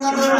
কতই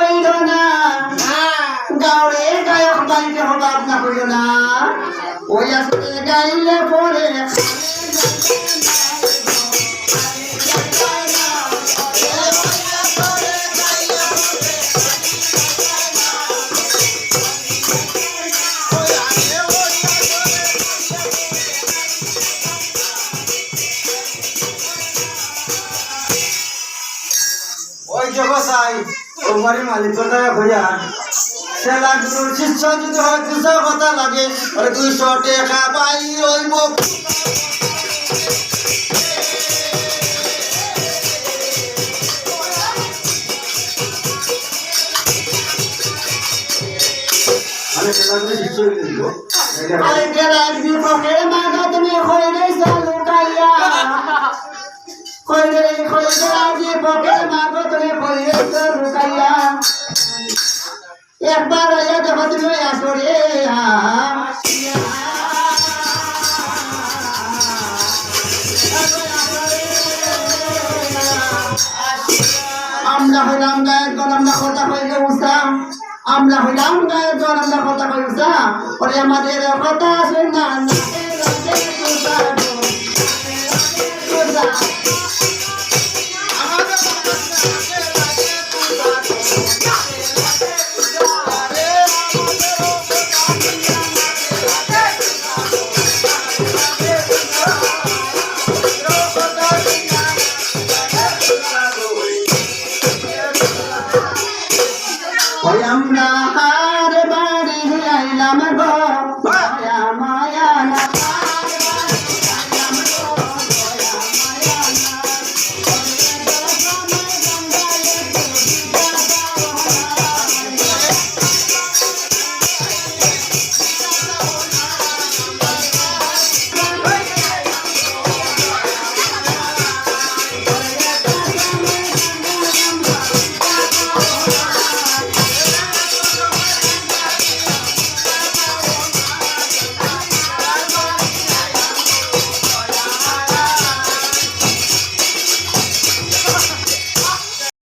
ভাৱনা কৰিল না। গাঁৱৰে গায়ক ভাৱনা কৰিল না। ওই আসলে গাইলে পরে ওই জগসাই তোমারই মালিকটা হইয়া সে লাগল শিষ্য যদি হয় দুশো কথা লাগে ওরে দুইশো টাকা পাই রইব। মানে সে লাগল শিষ্য দিব পকেটে মাগো তুমি খৈরে চালু। একবার আইয়া দেখো তুমি আসো রে আমরা হইলাম গায়ের দল আমরা কথা কইলে উৎসাহ আমরা হইলাম গায়ের দল আমরা কথা কই উৎসাহ ওরে আমাদের কথা শুন না আমরা